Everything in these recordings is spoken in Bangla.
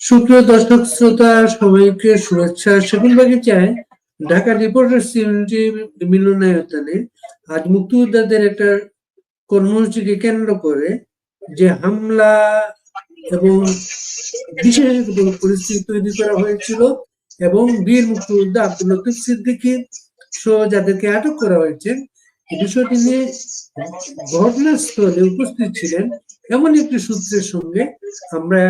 সুপ্রিয় দর্শক শ্রোতা, সবাইকে শুভেচ্ছা। সেগুন বাগিচায় ঢাকা রিপোর্টার্স ইউনিটি মিলনায়তনে আজ মুক্তিযোদ্ধাদের একটা কর্মসূচিকে কেন্দ্র করে যে হামলা এবং বিশেষ পরিস্থিতি তৈরি করা হয়েছিল এবং বীর মুক্তিযোদ্ধা আব্দুল লতিফ সিদ্দিকী সহ যাদেরকে আটক করা হয়েছে বিষয়টি নিয়ে ঘটনাস্থলে উপস্থিত ছিলেন এমন একটি সূত্রের সঙ্গে আমরা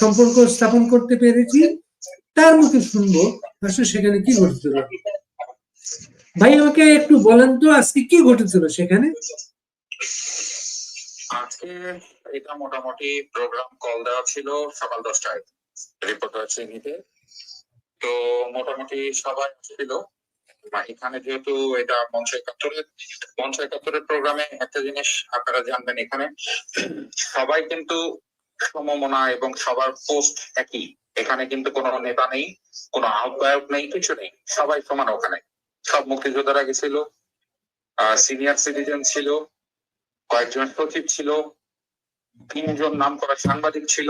সম্পর্ক স্থাপন করতে পেরেছি। তার মুখে শুনব, আসলে সেখানে কি ঘটেছিল? ভাই, আমাকে একটু বলেন তো, আজকে কি ঘটেছিল সেখানে? আজকে এটা মোটামুটি প্রোগ্রাম কল দেওয়া ছিল সকাল দশটায়। রিপোর্টার চিনিতে তো মোটামুটি সবাই ছিল। এখানে যেহেতু এটা মঞ্চ একাত্তরের মঞ্চ একাত্তরের প্রোগ্রামে একটা জিনিস আপনারা জানবেন এখানে, সবাই কিন্তু সমমনা এবং সবার পোস্ট একই। এখানে কিন্তু কোনো নেতা নেই, কোনো আহ্বায়ক নেই, কিছু নেই, সবাই সমান ওখানে। সব মুক্তিযোদ্ধারা গেছিল সিনিয়র সিটিজেন ছিল, কয়েকজন সচিব ছিল, তিনজন নাম করা সাংবাদিক ছিল,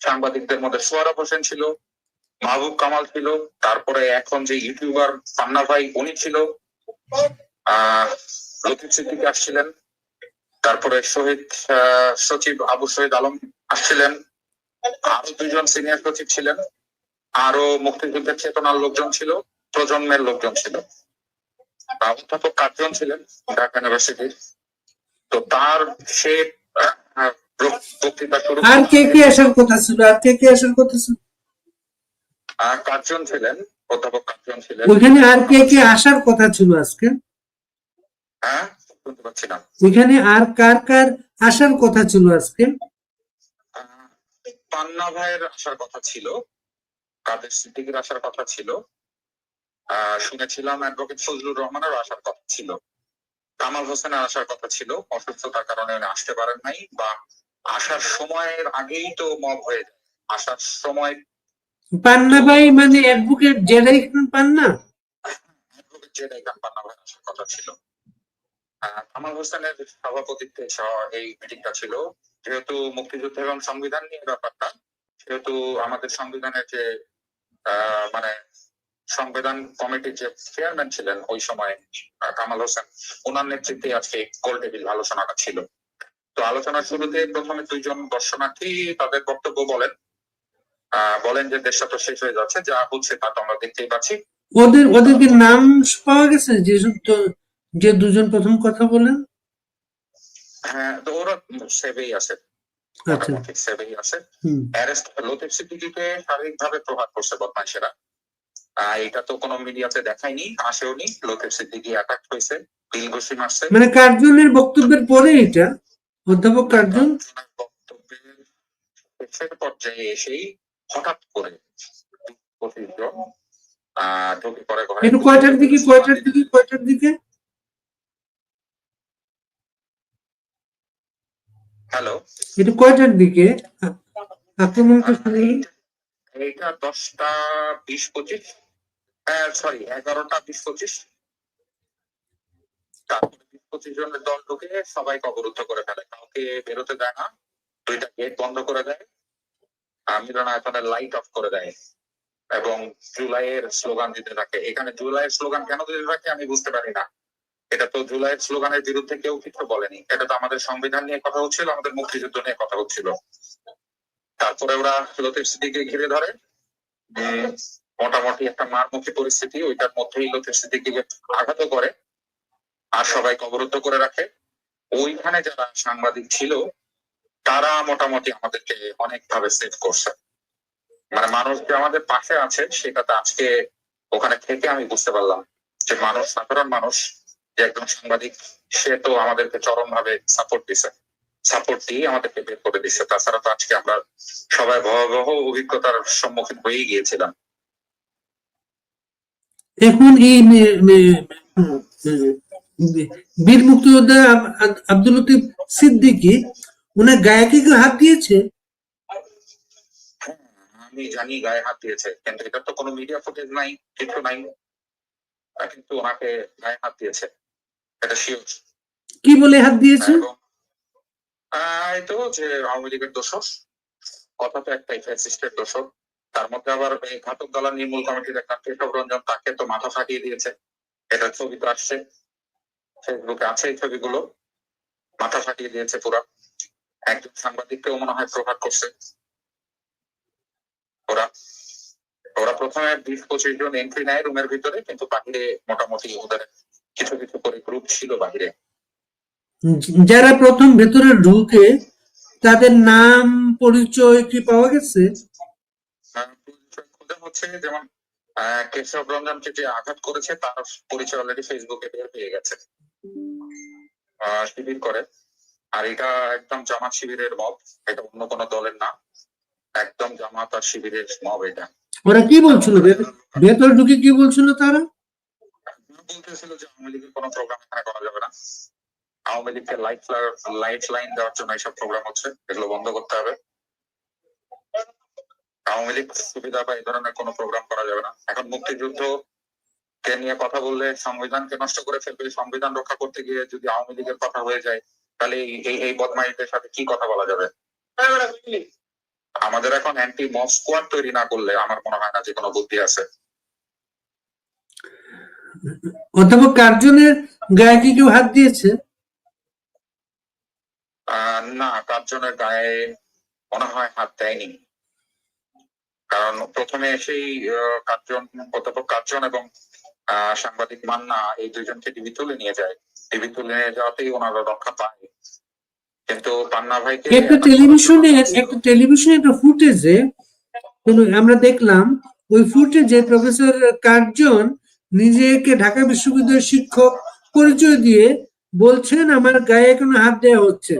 সাংবাদিকদের মধ্যে সোয়ারব হোসেন ছিল মাহবুব কামাল ছিল তারপরে এখন যে ইউটিউবার পান্না ভাই উনি ছিল আহ লতিফ সিদ্দিক আসছিলেন তারপরে শহীদ সচিব আবু শহীদ আলম আসছিলেন আরও দুইজন সিনিয়র সচিব ছিলেন আরও মুক্তিযুদ্ধের চেতনার লোকজন ছিল প্রজন্মের লোকজন ছিল। অধ্যাপক কার্জন ছিলেন ঢাকা ইউনিভার্সিটির তো তার সে বক্তৃতা শুরু আর কে কে আসার কথা ছিল? আর কে কে আসার কথা ছিল? কার্জন ছিলেন অধ্যাপক কার্জন ছিলেন। ওইখানে আর কে কে আসার কথা ছিল আজকে? হ্যাঁ শুনতে পাচ্ছি না ওইখানে আর কার কার আসার কথা ছিল আজকে? পান্না ভাইয়ের আসার কথা ছিল কাদের সিদ্দিকের আসার কথা ছিল। শুনেছিলাম অ্যাডভোকেট ফজলুর রহমানের আসার কথা ছিল। কামাল হোসেনের আসার কথা ছিল। অসুস্থতার কারণে উনি আসতে পারেন নাই বা আসার সময়ের আগেই তো মব হয়ে যায়। আসার সময় পান্না ভাই মানে advocate ZI Khan Panna? Advocate ZI Khan Panna আসার কথা ছিল। কামাল হোসেনের সভাপতিত্বে এই মিটিংটা ছিল। যেহেতু মুক্তিযুদ্ধ এবং সংবিধান নিয়ে ব্যাপারটা, সেহেতু আমাদের সংবিধানের যে মানে সংবিধান কমিটির যে চেয়ারম্যান ছিলেন ওই সময় কামাল হোসেন ওনার নেতৃত্বে আজকে গোল টেবিল আলোচনাটা ছিল। তো আলোচনার শুরুতে প্রথমে দুইজন দর্শনার্থী তাদের বক্তব্য বলেন। বলেন যে দেশটা তো শেষ হয়ে যাচ্ছে যা হচ্ছে তা তো আমরা দেখতেই পাচ্ছি। ওদের ওদেরকে নাম পাওয়া গেছে? যে যে দুজন প্রথম কথা বলেন হ্যাঁ তো ওরা সেভেই আছে। আচ্ছা। সেভেই আছে। হুম। অ্যারেস্ট লতিফ সিদ্দিকীকে শারীরিকভাবে প্রভাব করছে বদমাইশেরা। আহ, এটা তো কোনো মিডিয়াতে দেখায়নি আসেওনি। লতিফ সিদ্দিকী অ্যাটাক হয়েছে মারছে। মানে কার্জনের বক্তব্যের পরে এটা? অধ্যাপক কার্জন? বক্তব্যের শেষের পর্যায়ে এসেই হঠাৎ করে পঁচিশ ঢুকে পড়ে ঘরে। কয়টার দিকে কয়টার দিকে কয়টার দিকে। হ্যালো। কয়টার দিকে। আক্রমণটা শুরু এইটা দশটা বিশ পঁচিশ। সরি এগারোটা বিশ পঁচিশ। তারপরে বিশ পঁচিশ জনের দল ঢুকে সবাইকে অবরুদ্ধ করে ফেলে। কাউকে বেরোতে দেয় না। দুইটা গেট বন্ধ করে দেয়। মিলনায়তনের লাইট অফ করে দেয়। এবং জুলাইয়ের স্লোগান দিতে থাকে। এখানে জুলাইয়ের স্লোগান কেন দিতে থাকে আমি বুঝতে পারি না। এটা তো জুলাইয়ের স্লোগানের বিরুদ্ধে কেউ কিছু বলেনি। এটা তো আমাদের সংবিধান নিয়ে কথা হচ্ছিল, আমাদের মুক্তিযুদ্ধ নিয়ে কথা হচ্ছিল। তারপরে ওরা লতিফ সিদ্দিকে ঘিরে ধরে। মোটামুটি একটা মারমুখী পরিস্থিতি, ওইটার মধ্যেই লতিফ সিদ্দিকিকে আঘাত করে। আর সবাই অবরুদ্ধ করে রাখে। ওইখানে যারা সাংবাদিক ছিল তারা মোটামুটি আমাদেরকে অনেকভাবে সেভ করছে মানে মানুষ যে আমাদের পাশে আছে সেটা তো আজকে ওখানে থেকে আমি বুঝতে পারলাম যে মানুষ সাধারণ মানুষ যে একজন সাংবাদিক সে তো আমাদেরকে চরম ভাবে সাপোর্ট দিছে সাপোর্ট দিয়ে আমাদেরকে বের করে দিচ্ছে তাছাড়া তো আজকে আমরা সবাই ভয়াবহ অভিজ্ঞতার সম্মুখীন হয়ে গিয়েছিলাম এখন এই বীর মুক্তিযোদ্ধা আব- আব- আব্দুল লতিফ সিদ্দিকী ওনার গায়ে কি হাত দিয়েছে? হ্যাঁ, আমি জানি গায়ে হাত দিয়েছে কিন্তু এটা তো কোনো মিডিয়া ফুটেজ নাই কিছু নাই। কিন্তু ওনাকে গায়ে হাত দিয়েছে এটা শিওর কি বলে হাত দিয়েছে? এই তো যে আওয়ামী লীগের দোষক কথা তো একটাই ফ্যাসিস্টের দোষক তার মধ্যে আবার এই ঘাতক দলা নির্মূল কমিটির একটা কেশব রঞ্জন তাকে তো মাথা ফাটিয়ে দিয়েছে এটা ছবি তো আসছে ফেসবুকে আছে এই ছবিগুলো মাথা ফাটিয়ে দিয়েছে পুরা। একজন সাংবাদিককেও মনে হয় প্রভাব করছে। ওরা ওরা প্রথমে বিশ পঁচিশ জন এন্ট্রি নেয় রুমের ভিতরে কিন্তু বাহিরে মোটামুটি ওদের কিছু কিছু করে গ্রুপ ছিল বাহিরে। যারা প্রথম ভেতরে ঢুকে তাদের নাম পরিচয় কি পাওয়া গেছে? হচ্ছে যেমন কেশব রঞ্জনকে যে আঘাত করেছে তার পরিচয় অলরেডি ফেসবুকে বের হয়ে গেছে। শিবির করে। আর এটা একদম জামাত শিবিরের মব এটা অন্য কোনো দলের না। একদম জামাত আর শিবিরের মব এটা। ওরা কি বলছিল? ভেতরে ঢুকে কি বলছিল তারা? বলতেছিল যে আওয়ামী লীগের কোনো প্রোগ্রাম এখানে করা যাবে না। আওয়ামী লীগকে লাইট লাইট লাইন দেওয়ার জন্য এইসব প্রোগ্রাম হচ্ছে এগুলো বন্ধ করতে হবে। আওয়ামী লীগ সুবিধা বা এই ধরনের কোনো প্রোগ্রাম করা যাবে না। এখন মুক্তিযুদ্ধ কে নিয়ে কথা বললে সংবিধানকে নষ্ট করে ফেলবে সংবিধান রক্ষা করতে গিয়ে যদি আওয়ামী লীগের কথা হয়ে যায় তাহলে এই- এই বদমাইশদের সাথে কি কথা বলা যাবে? আমাদের এখন অ্যান্টি মব স্কোয়াড তৈরি না করলে আমার মনে হয় না যে কোনো বুদ্ধি আছে। অধ্যাপক কার্জনের গায়ে কি কেউ হাত দিয়েছে? না কার্জনের গায়ে মনে হয় হাত দেয়নি। কারণ প্রথমে আহ, কার্জন অধ্যাপক কার্জন এবং আহ, সাংবাদিক মান্না এই দুজনকে ডিবি তুলে নিয়ে যায়। ডিবি তুলে যাওয়াতেই ওনারা রক্ষা পায়। কিন্তু পান্না ভাইকে একটা টেলিভিশনের একটা টেলিভিশনের একটা ফুটেজে আমরা দেখলাম ওই ফুটেজে প্রফেসর কার্জন নিজেকে ঢাকা বিশ্ববিদ্যালয়ের শিক্ষক পরিচয় দিয়ে বলছেন আমার গায়ে কোনো হাত দেওয়া হচ্ছে।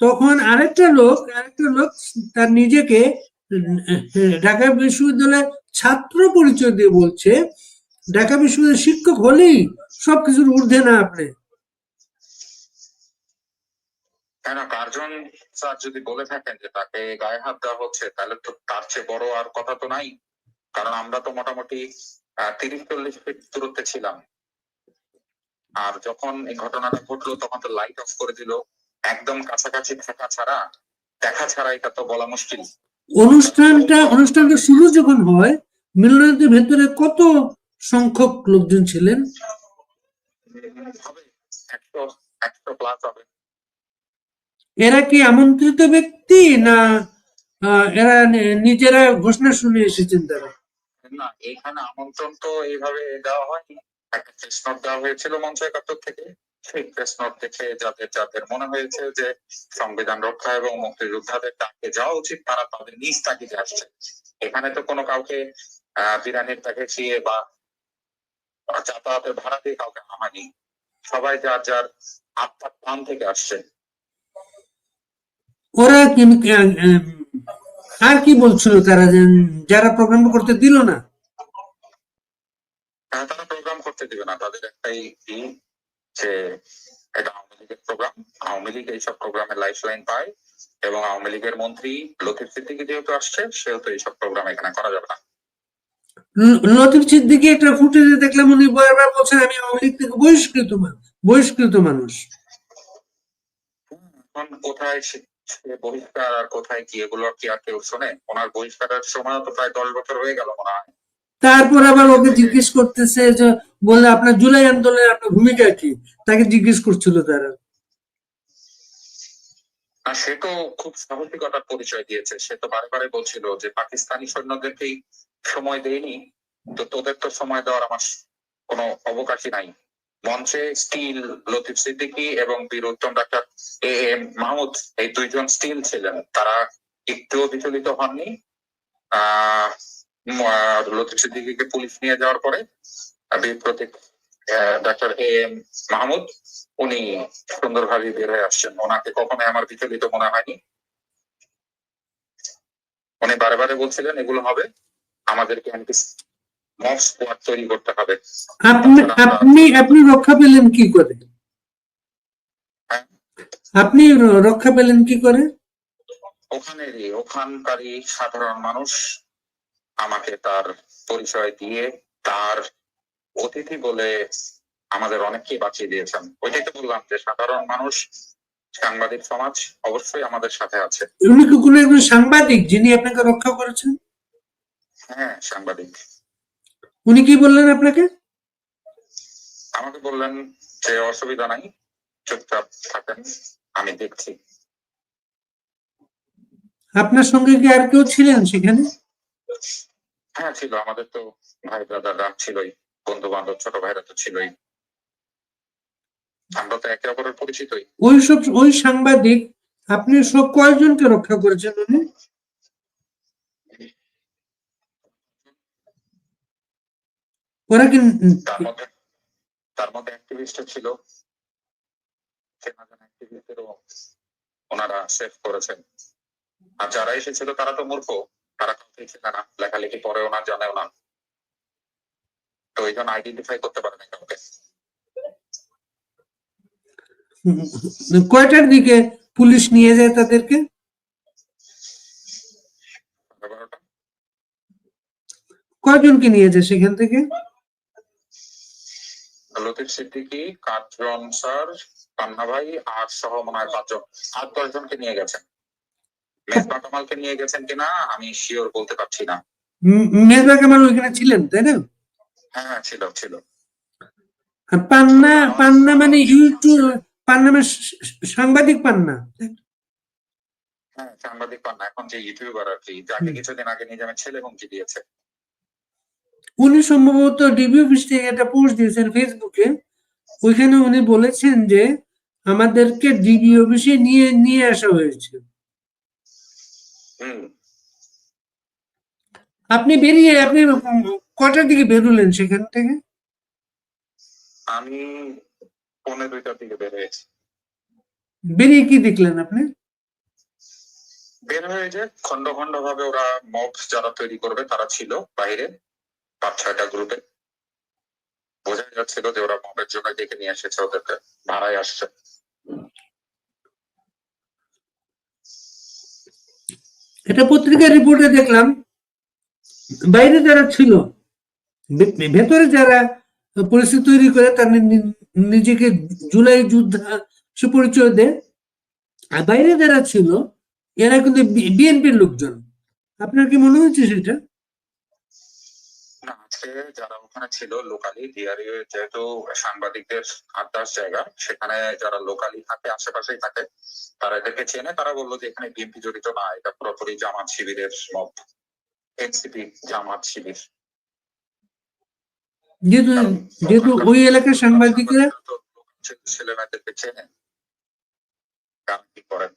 তখন আরেকটা লোক আরেকটা লোক তার নিজেকে ঢাকা বিশ্ববিদ্যালয়ের ছাত্র পরিচয় দিয়ে বলছে ঢাকা বিশ্ববিদ্যালয়ের শিক্ষক হলেই সবকিছুর ঊর্ধ্বে না আপনি। কেন? কার্জন স্যার যদি বলে থাকেন যে তাকে গায়ে হাত দেওয়া হচ্ছে তাহলে তো তার চেয়ে বড় আর কথা তো নাই। কারণ আমরা তো মোটামুটি তিরিশ চল্লিশ ফিট দূরত্বে ছিলাম। আর যখন এই ঘটনাটা ঘটলো তখন তো লাইট অফ করে দিল। একদম কাছাকাছি থাকা ছাড়া দেখা ছাড়া এটা তো বলা মুশকিল। অনুষ্ঠানটা অনুষ্ঠানটা শুরু যখন হয় মিলনায়তের ভেতরে কত সংখ্যক লোকজন ছিলেন। এরা কি আমন্ত্রিত ব্যক্তি না এরা নিজেরা ঘোষণা শুনে এসেছেন তারা? না, এখানে আমন্ত্রণ তো এইভাবে দেওয়া হয়নি। একটা প্রেস নোট দেওয়া হয়েছিল মঞ্চ একাত্তর থেকে। সেই প্রেস নোট দেখে যাদের যাদের মনে হয়েছে যে সংবিধান রক্ষা এবং মুক্তিযোদ্ধাদের ডাকে যাওয়া উচিত, তারা তাদের নিজ তাগিদে আসছে। এখানে তো কোনো কাউকে, আহ বিরিয়ানির প্যাকেট দিয়ে বা যাতায়াতের ভাড়া দিয়ে কাউকে আনানি সবাই যার যার আত্মার প্রাণ থেকে আসছে ওরা আর কি বলছিল তারা যারা প্রোগ্রাম করতে দিল না? হ্যাঁ, তারা প্রোগ্রাম করতে দিবে না। তাদের একটাই যে এটা আওয়ামী লীগের প্রোগ্রাম আওয়ামী লীগ এইসব প্রোগ্রামে লাইফ লাইন পায় এবং আওয়ামী লীগের মন্ত্রী লতিফ সিদ্দিকি যেহেতু আসছে সেহেতু এইসব প্রোগ্রাম এখানে করা যাবে না। লতিফ সিদ্দিকি একটা ফুটেজে দেখলাম উনি বারবার বলছেন আমি আওয়ামী লীগ থেকে বহিষ্কৃত মানুষ বহিষ্কৃত মানুষ। কোথায় বহিষ্কার আর কোথায় কি? এগুলো কি আর কেউ শোনে? ওনার বহিষ্কারের সময় তো প্রায় দশ বছর হয়ে গেল মনে হয়। তারপর আবার ওকে জিজ্ঞেস করতেছে যে বলে আপনার জুলাই আন্দোলনের আপনার ভূমিকা কি? তাকে জিজ্ঞেস করছিল তারা। আর সে তো খুব সাহসিকতার পরিচয় দিয়েছে। সে তো বারে বারে বলছিল যে পাকিস্তানি সৈন্যদেরকেই সময় দেয়নি তো তোদের তো সময় দেওয়ার আমার কোনো অবকাশই নাই। মঞ্চে স্টিল, লতিফ সিদ্দিকী এবং বীর উত্তম ডাক্তার এ এম মাহমুদ, এই দুইজন স্টিল ছিলেন। তারা একটুও বিচলিত হননি। আহ লতিফ সিদ্দিকীকে পুলিশ নিয়ে যাওয়ার পরে প্রতীক ডাক্তার এ এম মাহমুদ, উনি সুন্দরভাবে বের হয়ে আসছেন। ওনাকে কখনোই আমার বিচলিত মনে হয়নি। উনি বারে বারে বলছিলেন, এগুলো হবে। আমাদেরকে মব স্কোয়াড তৈরি করতে হবে। আপনি আপনি আপনি রক্ষা পেলেন কি করে? হ্যাঁ। আপনি রক্ষা পেলেন কি করে? ওখানেরই ওখানকারই সাধারণ মানুষ আমাকে তার পরিচয় দিয়ে তার অতিথি বলে আমাদের অনেককেই বাঁচিয়ে দিয়েছেন। ওইটাই তো বললাম যে সাধারণ মানুষ সাংবাদিক সমাজ অবশ্যই আমাদের সাথে আছে। উনি কি কোনো একজন সাংবাদিক যিনি আপনাকে রক্ষা করেছেন? হ্যাঁ সাংবাদিক। উনি কি বললেন আপনাকে? আমাকে বললেন যে অসুবিধা নাই চুপচাপ থাকেন আমি দেখছি। আপনার সঙ্গে কি আর কেউ ছিলেন সেখানে? হ্যাঁ ছিল। আমাদের তো ভাই ব্রাদাররা ছিলই বন্ধু বান্ধব ছোট ভাইরা তো ছিলই। আমরা তো একে অপরের পরিচিতই। ওই সব ওই সাংবাদিক আপনি সব কয়জনকে রক্ষা করেছেন উনি? ওরা কি তার মধ্যে তার মধ্যে ছিল। ওনারা সেভ করেছেন। আর যারা এসেছিল তারা তো মূর্খ। তারা কাউকে চেনে না। লেখালেখি পড়েও না জানেও না। তো ওই জন্য আইডেন্টিফাই করতে পারে না কাউকে। কয়টার দিকে পুলিশ নিয়ে যায় তাদেরকে? কয়জনকে নিয়ে যায় সেখান থেকে? লতিফ সিদ্দিকি কাজরন স্যার পান্না ভাই আর সহ মনে হয় পাঁচজন। আর দশজনকে নিয়ে গেছেন। মেজবা কামালকে নিয়ে গেছেন কিনা আমি শিওর বলতে পারছি না। মেজবা কামাল ওইখানে ছিলেন তাই না? হ্যাঁ হ্যাঁ, ছিল ছিল। পান্না পান্না মানে ইউটিউব পান্না মানে সাংবাদিক পান্না হ্যাঁ সাংবাদিক পান্না এখন যে ইউটিউবার আর কি যাকে কিছুদিন আগে নিজামের ছেলে হুমকি দিয়েছে। উনি সম্ভবত ডিবি অফিস থেকে একটা পোস্ট দিয়েছেন ফেসবুকে ওইখানে উনি বলেছেন যে আমাদেরকে ডিবি অফিসে নিয়ে নিয়ে আসা হয়েছে। আপনি বেরিয়ে আপনি কটার দিকে বেরোলেন সেখান থেকে? আমি পৌনে দুইটার দিকে বের হয়েছি বেরিয়ে কি দেখলেন আপনি? বের হয়ে যে খন্ড খন্ড ভাবে ওরা মব যারা তৈরি করবে তারা ছিল বাইরে। পাঁচ ছয়টা গ্রুপে বোঝা যাচ্ছিল যে ওরা মবের জন্য ডেকে নিয়ে এসেছে ওদেরকে, ভাড়ায় আসছে। এটা পত্রিকার রিপোর্টে দেখলাম, বাইরে যারা ছিল ভেতরে যারা পরিস্থিতি তৈরি করে, তার নিজেকে জুলাই যোদ্ধা, সে পরিচয় দেয়। আর বাইরে যারা ছিল, এরা কিন্তু বিএনপির লোকজন। আপনার কি মনে হচ্ছে সেটা? না আজকে যারা ওখানে ছিল লোকালি ডিআরইউ যেহেতু সাংবাদিকদের আড্ডার জায়গা সেখানে যারা লোকালি থাকে আশেপাশেই থাকে তারা এদেরকে চেনে তারা বলল যে এখানে বিএনপি জড়িত না এটা পুরোপুরি জামাত শিবিরের মব এনসিপি জামাত শিবির। যেহেতু যেহেতু ওই এলাকার সাংবাদিকরা ছেলে মেয়েদেরকে চেনে। কারণ কি করেন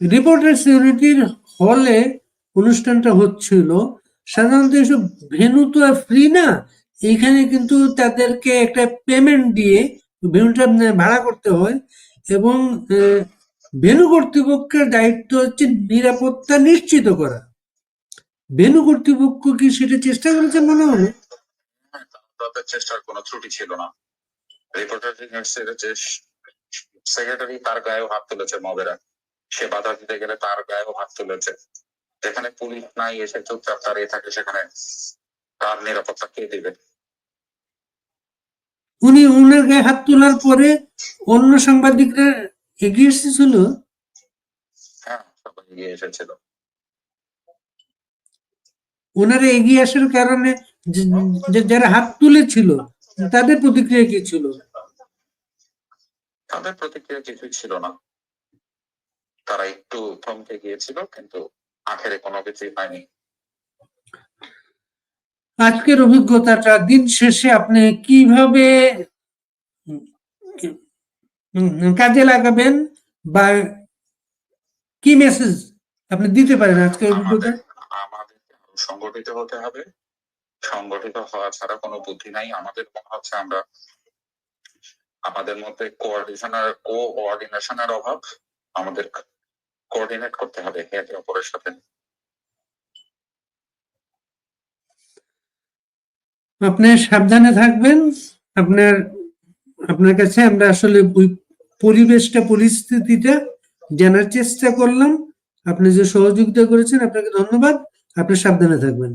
রিপোর্টার্স ইউনিটির হলে অনুষ্ঠানটা হচ্ছিল। সাধারণত এসব ভেনু তো আর ফ্রি না। এইখানে কিন্তু তাদেরকে একটা পেমেন্ট দিয়ে ভেনুটা ভাড়া করতে হয় এবং ভেনু কর্তৃপক্ষের দায়িত্ব হচ্ছে নিরাপত্তা নিশ্চিত করা। ভেনু কর্তৃপক্ষ কি সেটা চেষ্টা করেছে মনে হয়? চেষ্টার কোনো ত্রুটি ছিল না। সেক্রেটারি তার গায়েও হাত তুলেছে মবেরা সে বাধা দিতে গেলে তার গায়েও হাত তুলেছে। যেখানে পুলিশ নাই এসে চুপচাপ দাঁড়িয়ে থাকে সেখানে তার নিরাপত্তা কে দিবে? উনি উনার গায়ে হাত তোলার পরে অন্য সাংবাদিকরা এগিয়ে এসেছিল? হ্যাঁ সবাই এগিয়ে এসেছিল। ওনারা এগিয়ে আসার কারণে যারা হাত তুলেছিল তাদের প্রতিক্রিয়া কি ছিল? তাদের প্রতিক্রিয়া কিছুই ছিল না। তারা একটু থমকে গিয়েছিল কিন্তু আখেরে কোনো কিছুই হয়নি আজকের অভিজ্ঞতাটা দিন শেষে আপনি কীভাবে কাজে লাগাবেন বা কি মেসেজ আপনি দিতে পারেন আজকের অভিজ্ঞতা? আমাদের সংগঠিত হতে হবে। সংগঠিত হওয়া ছাড়া কোনো বুদ্ধি নাই। আমাদের মনে হচ্ছে আমরা আমাদের মধ্যে কোঅর্ডিনেশনের কোঅর্ডিনেশনের অভাব। আমাদের কোঅর্ডিনেট করতে হবে একে অপরের সাথে। আপনি সাবধানে থাকবেন। আপনার আপনার কাছে আমরা আসলে পরিবেশটা, পরিস্থিতিটা জানার চেষ্টা করলাম। আপনি যে সহযোগিতা করেছেন, আপনাকে ধন্যবাদ। আপনি সাবধানে থাকবেন।